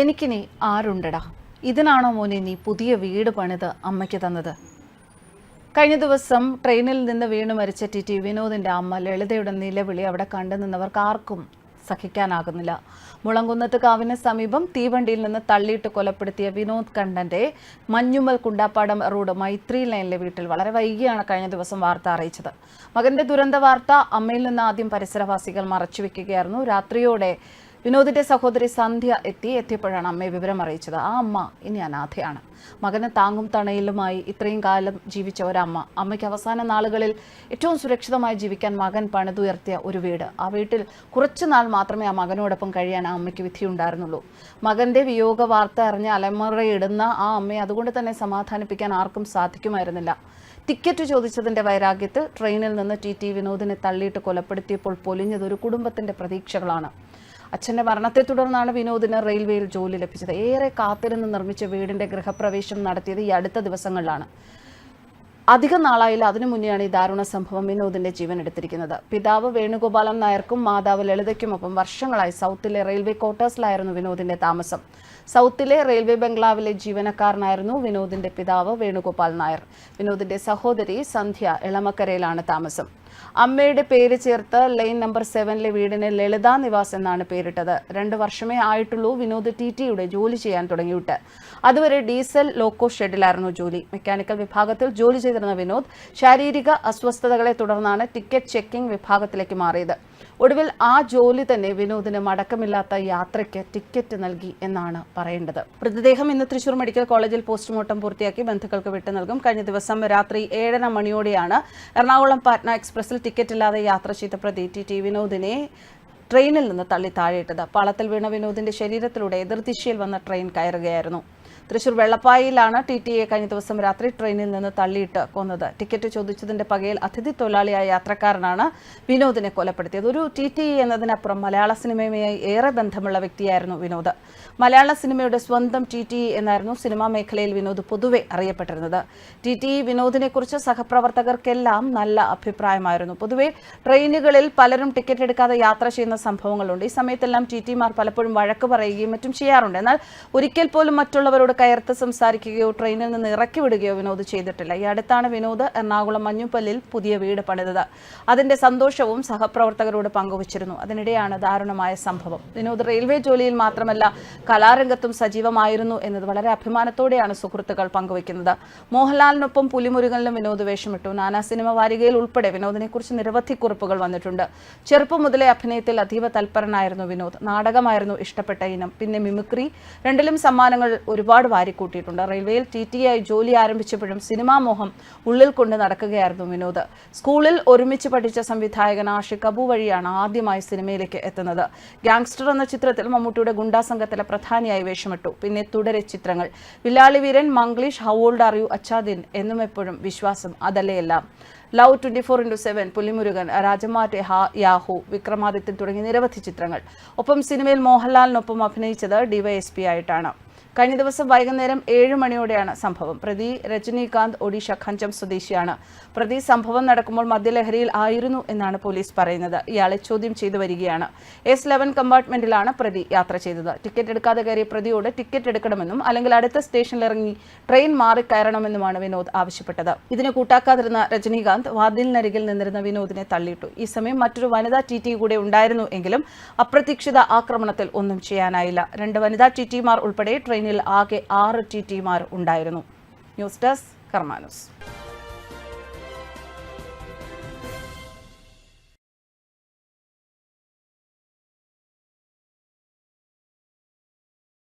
എനിക്കിനി ആരുണ്ടടാ? ഇതിനാണോ മോനെ നീ പുതിയ വീട് പണിത് അമ്മയ്ക്ക് തന്നത്? കഴിഞ്ഞ ദിവസം ട്രെയിനിൽ നിന്ന് വീണു മരിച്ച ടി ടി വിനോദിന്റെ അമ്മ ലളിതയുടെ നിലവിളി അവിടെ കണ്ടു നിന്നവർക്ക് ആർക്കും സഹിക്കാനാകുന്നില്ല. മുളങ്കുന്നത്ത് കാവിന് സമീപം തീവണ്ടിയിൽ നിന്ന് തള്ളിയിട്ട് കൊലപ്പെടുത്തിയ വിനോദ് കണ്ഠന്റെ മഞ്ഞുമ്മൽ കുണ്ടാപ്പാടം റോഡ് മൈത്രി ലൈനിലെ വീട്ടിൽ വളരെ വൈകിയാണ് കഴിഞ്ഞ ദിവസം വാർത്ത അറിയിച്ചത്. മകന്റെ ദുരന്ത വാർത്ത അമ്മയിൽ നിന്ന് ആദ്യം പരിസരവാസികൾ മറച്ചുവെക്കുകയായിരുന്നു. രാത്രിയോടെ വിനോദിന്റെ സഹോദരി സന്ധ്യ എത്തി എത്തിയപ്പോഴാണ് അമ്മയെ വിവരം അറിയിച്ചത്. ആ അമ്മ ഇനി അനാഥയാണ്. മകനെ താങ്ങും തണയിലുമായി ഇത്രയും കാലം ജീവിച്ച ഒരമ്മ. അമ്മയ്ക്ക് അവസാന നാളുകളിൽ ഏറ്റവും സുരക്ഷിതമായി ജീവിക്കാൻ മകൻ പണിതുയർത്തിയ ഒരു വീട്. ആ വീട്ടിൽ കുറച്ചു നാൾ മാത്രമേ ആ മകനോടൊപ്പം കഴിയാൻ ആ അമ്മയ്ക്ക് വിധിയുണ്ടായിരുന്നുള്ളൂ. മകന്റെ വിയോഗ വാർത്ത അറിഞ്ഞ് അലമുറയിടുന്ന ആ അമ്മയെ അതുകൊണ്ട് തന്നെ സമാധാനിപ്പിക്കാൻ ആർക്കും സാധിക്കുമായിരുന്നില്ല. ടിക്കറ്റ് ചോദിച്ചതിന്റെ വൈരാഗ്യത്തിൽ ട്രെയിനിൽ നിന്ന് ടി ടി വിനോദിനെ തള്ളിയിട്ട് കൊലപ്പെടുത്തിയപ്പോൾ പൊലിഞ്ഞത് ഒരു കുടുംബത്തിന്റെ പ്രതീക്ഷകളാണ്. അച്ഛന്റെ മരണത്തെ തുടർന്നാണ് വിനോദിന് റെയിൽവേയിൽ ജോലി ലഭിച്ചത്. ഏറെ കാത്തിരുന്ന് നിർമ്മിച്ച വീടിന്റെ ഗൃഹപ്രവേശം നടത്തിയത് ഈ അടുത്ത ദിവസങ്ങളിലാണ്. അധിക നാളായില്ല അതിനു മുന്നെയാണ് ഈ ദാരുണ സംഭവം വിനോദിന്റെ ജീവൻ എടുത്തിരിക്കുന്നത്. പിതാവ് വേണുഗോപാലൻ നായർക്കും മാതാവ് ലളിതയ്ക്കുമൊപ്പം വർഷങ്ങളായി സൗത്തിലെ റെയിൽവേ ക്വാർട്ടേഴ്സിലായിരുന്നു വിനോദിന്റെ താമസം. സൗത്തിലെ റെയിൽവേ ബംഗ്ലാവിലെ ജീവനക്കാരനായിരുന്നു വിനോദിന്റെ പിതാവ് വേണുഗോപാൽ നായർ. വിനോദിന്റെ സഹോദരി സന്ധ്യ എളമക്കരയിലാണ് താമസം. അമ്മയുടെ പേര് ചേർത്ത് ലൈൻ നമ്പർ സെവനിലെ വീടിന് ലളിത നിവാസ് എന്നാണ് പേരിട്ടത്. രണ്ട് വർഷമേ ആയിട്ടുള്ളൂ വിനോദ് ടി ടിയുടെ ജോലി ചെയ്യാൻ തുടങ്ങിയിട്ട്. അതുവരെ ഡീസൽ ലോക്കോ ഷെഡിലായിരുന്നു ജോലി. മെക്കാനിക്കൽ വിഭാഗത്തിൽ ജോലി ചെയ്തിരുന്ന വിനോദ് ശാരീരിക അസ്വസ്ഥതകളെ തുടർന്നാണ് ടിക്കറ്റ് ചെക്കിംഗ് വിഭാഗത്തിലേക്ക് മാറിയത്. ഒടുവിൽ ആ ജോലി തന്നെ വിനോദിന് മടക്കമില്ലാത്ത യാത്രയ്ക്ക് ടിക്കറ്റ് നൽകി എന്നാണ് പറയേണ്ടത്. മൃതദേഹം ഇന്ന് തൃശൂർ മെഡിക്കൽ കോളേജിൽ പോസ്റ്റ്മോർട്ടം പൂർത്തിയാക്കി ബന്ധുക്കൾക്ക് വിട്ടു നൽകും. കഴിഞ്ഞ ദിവസം രാത്രി ഏഴര മണിയോടെയാണ് എറണാകുളം പാറ്റ്ന എക്സ്പ്രസിൽ ടിക്കറ്റ് ഇല്ലാതെ യാത്ര ചെയ്ത പ്രതി ടി ടി വിനോദിനെ ട്രെയിനിൽ നിന്ന് തള്ളി താഴെയിട്ടത്. പാളത്തിൽ വീണ വിനോദിന്റെ ശരീരത്തിലൂടെ എതിർദിശയിൽ വന്ന ട്രെയിൻ കയറുകയായിരുന്നു. തൃശൂർ വെള്ളപ്പായിലാണ് ടി ടി എ കഴിഞ്ഞ ദിവസം രാത്രി ട്രെയിനിൽ നിന്ന് തള്ളിയിട്ട് കൊന്നത്. ടിക്കറ്റ് ചോദിച്ചതിന്റെ പകയിൽ അതിഥി തൊഴിലാളിയായ യാത്രക്കാരനാണ് വിനോദിനെ കൊലപ്പെടുത്തിയത്. ഒരു ടി ടി എ എന്നതിനപ്പുറം മലയാള സിനിമയുമായി ഏറെ ബന്ധമുള്ള വ്യക്തിയായിരുന്നു വിനോദ്. മലയാള സിനിമയുടെ സ്വന്തം ടി ടി എന്നായിരുന്നു സിനിമാ മേഖലയിൽ വിനോദ് പൊതുവെ അറിയപ്പെട്ടിരുന്നത്. ടി ടി വിനോദിനെ കുറിച്ച് സഹപ്രവർത്തകർക്കെല്ലാം നല്ല അഭിപ്രായമായിരുന്നു. പൊതുവെ ട്രെയിനുകളിൽ പലരും ടിക്കറ്റ് എടുക്കാതെ യാത്ര ചെയ്യുന്ന സംഭവങ്ങളുണ്ട്. ഈ സമയത്തെല്ലാം ടി ടിമാർ പലപ്പോഴും വഴക്ക് പറയുകയും മറ്റും ചെയ്യാറുണ്ട്. എന്നാൽ ഒരിക്കൽ പോലും മറ്റുള്ളവരോട് കയർത്ത് സംസാരിക്കുകയോ ട്രെയിനിൽ നിന്ന് ഇറക്കി വിടുകയോ വിനോദ് ചെയ്തിട്ടില്ല. ഈ അടുത്താണ് വിനോദ് എറണാകുളം മഞ്ഞുപ്പല്ലിൽ പുതിയ വീട് പണിതത്. അതിന്റെ സന്തോഷവും സഹപ്രവർത്തകരോട് പങ്കുവച്ചിരുന്നു. അതിനിടെയാണ് ദാരുണമായ സംഭവം. വിനോദ് റെയിൽവേ ജോലിയിൽ മാത്രമല്ല കലാരംഗത്തും സജീവമായിരുന്നു എന്നത് വളരെ അഭിമാനത്തോടെയാണ് സുഹൃത്തുക്കൾ പങ്കുവയ്ക്കുന്നത്. മോഹൻലാലിനൊപ്പം പുലിമുരുകനിലും വിനോദ് വേഷമിട്ടു. നാനാ സിനിമ വാരികയിൽ ഉൾപ്പെടെ വിനോദിനെ കുറിച്ച് നിരവധി കുറിപ്പുകൾ വന്നിട്ടുണ്ട്. ചെറുപ്പം മുതലേ അഭിനയത്തിൽ അതീവ തൽപരനായിരുന്നു വിനോദ്. നാടകമായിരുന്നു ഇഷ്ടപ്പെട്ട ഇനം. പിന്നെ മിമിക്രി. രണ്ടിലും സമ്മാനങ്ങൾ ഒരുപാട് വാരിക്കൂട്ടിയിട്ടുണ്ട്. റെയിൽവേയിൽ ടി ടി ആയി ജോലി ആരംഭിച്ചപ്പോഴും സിനിമാ മോഹം ഉള്ളിൽ കൊണ്ട് നടക്കുകയായിരുന്നു വിനോദ്. സ്കൂളിൽ ഒരുമിച്ച് പഠിച്ച സംവിധായകൻ ആഷിഖ് അബു വഴിയാണ് ആദ്യമായി സിനിമയിലേക്ക് എത്തുന്നത്. ഗാങ്സ്റ്റർ എന്ന ചിത്രത്തിൽ മമ്മൂട്ടിയുടെ ഗുണ്ടാ സംഘത്തിലെ പ്രധാനിയായി വേഷമിട്ടു. പിന്നെ തുടരെ ചിത്രങ്ങൾ. Villali Veeran Manglish how old are you Acha Din എന്നും എപ്പോഴും വിശ്വാസം അതല്ലേ എല്ലാം. Love twenty four into seven Pulimurugan രാജമാറ്റെ ഹാ യാഹു വിക്രമാദിത്യൻ തുടങ്ങി നിരവധി ചിത്രങ്ങൾ. ഒപ്പം സിനിമയിൽ മോഹൻലാലിനൊപ്പം അഭിനയിച്ചത് ഡിവൈഎസ്പി ആയിട്ടാണ് കഴിഞ്ഞ ദിവസം വൈകുന്നേരം ഏഴ് മണിയോടെയാണ് സംഭവം. പ്രതി രജനീകാന്ത് ഒഡീഷ ഖഞ്ചം സ്വദേശിയാണ്. പ്രതി സംഭവം നടക്കുമ്പോൾ മദ്യലഹരിയിൽ ആയിരുന്നു എന്നാണ് പോലീസ് പറയുന്നത്. ഇയാളെ ചോദ്യം ചെയ്തു വരികയാണ്. എസ് ലെവൻ കമ്പാർട്ട്മെന്റിലാണ് പ്രതി യാത്ര ചെയ്തത്. ടിക്കറ്റ് എടുക്കാതെ കയറിയ പ്രതിയോട് ടിക്കറ്റ് എടുക്കണമെന്നും അല്ലെങ്കിൽ അടുത്ത സ്റ്റേഷനിൽ ഇറങ്ങി ട്രെയിൻ മാറി കയറണമെന്നുമാണ് വിനോദ് ആവശ്യപ്പെട്ടത്. ഇതിന് കൂട്ടാക്കാതിരുന്ന രജനീകാന്ത് വാതിലിനരികിൽ നിന്നിരുന്ന വിനോദിനെ തള്ളിയിട്ടു. ഈ സമയം മറ്റൊരു വനിതാ ടി ടി കൂടെ ഉണ്ടായിരുന്നു എങ്കിലും അപ്രതീക്ഷിത ആക്രമണത്തിൽ ഒന്നും ചെയ്യാനായില്ല. രണ്ട് വനിതാ ടി ടിമാർ ഉൾപ്പെടെ ട്രെയിനിൽ ആകെ ആറ് ടി ടിമാർ ഉണ്ടായിരുന്നു. News desk കർമാനൂസ്.